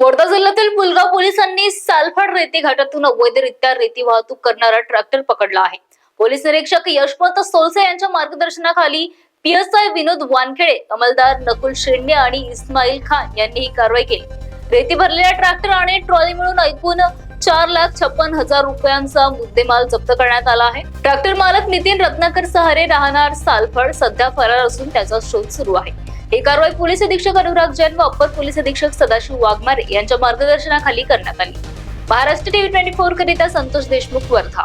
वर्धा जिल्ह्यातील पुलगाव पोलिसांनी सालफड रेती घाटातून अवैधरित्या रेती वाहतूक करणारा ट्रॅक्टर पकडला आहे. पोलीस निरीक्षक यशवंत सोलसे यांच्या मार्गदर्शनाखाली पीएसआय विनोद वानखेडे अंमलदार नकुल शेंडे आणि इस्माईल खान यांनी ही कारवाई केली. रेती भरलेल्या ट्रॅक्टर आणि ट्रॉली मिळून ऐकून चार लाख छप्पन हजार रुपयांचा मुद्देमाल जप्त करण्यात आला आहे. ट्रॅक्टर मालक नितीन रत्नाकर सहारे राहणार सालफळ सध्या फरार असून त्याचा शोध सुरू आहे. ही कारवाई पोलीस अधीक्षक अनुराग जैन व अप्पर पोलीस अधीक्षक सदाशिव वाघमारे यांच्या मार्गदर्शनाखाली करण्यात आली. महाराष्ट्र टीव्ही ट्वेंटी फोर करिता संतोष देशमुख वर्धा.